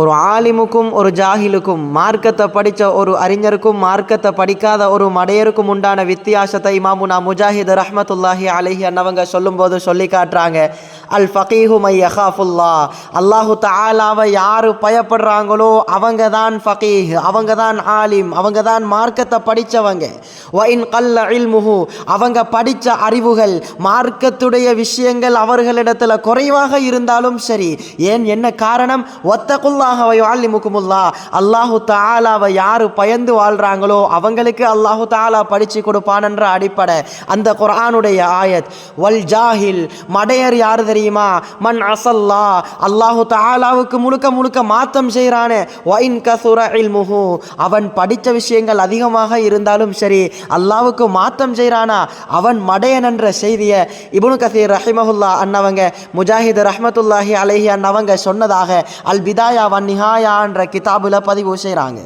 ஒரு ஆலிமுக்கும் ஒரு ஜாஹிலுக்கும் மார்க்கத்தை படித்த ஒரு அறிஞருக்கும் மார்க்கத்தை படிக்காத ஒரு மடையருக்கும் உண்டான வித்தியாசத்தை இமாமுனா முஜாஹித் ரஹ்மத்துல்லாஹி அலஹி அன்னவங்க சொல்லும்போது சொல்லி காட்டுறாங்க. அல் ஃபகீஹு மை யஹாஃபுல்லா அல்லாஹு தாலாவை யார் பயப்படுறாங்களோ அவங்க தான் ஃபகீஹ் அவங்க தான் ஆலிம் அவங்க தான் மார்க்கத்தை படித்தவங்க ஒயின் கல் கல்ல இல்முஹு அவங்க படித்த அறிவுகள் மார்க்கத்துடைய விஷயங்கள் அவர்களிடத்தில் குறைவாக இருந்தாலும் சரி. ஏன் என்ன காரணம்? ஒத்தகுல்லாஹ வயுஅல்லிமுக்குமுல்லா அல்லாஹு தாலாவை யார் பயந்து வாழ்கிறாங்களோ அவங்களுக்கு அல்லாஹு தாலா படித்து கொடுப்பான்ன்ற அடிப்படை. அந்த குரானுடைய ஆயத். வல் ஜாஹில் மடையர் யார் தெரியுமா? மன் அசல்லா. அல்லாஹு தாலாவுக்கு முழுக்க முழுக்க மாத்தம் செய்கிறானே ஒயின் கசுர இல்முஹு. அவன் படித்த விஷயங்கள் அதிகமாக இருந்தாலும் சரி அல்லாவுக்கு மாத்தம் செய்கிறானா அவன் மடையன் என்ற செய்தியை இபுனு கசீர் ரஹிமஹுல்லா அன்னவங்க முஜாஹித் ரஹமத்துல்லாஹி அலைஹி அன்னவங்க சொன்னதாக அல் பிதாயா வன் நிஹாயா என்ற கிதாபில் பதிவு செய்கிறாங்க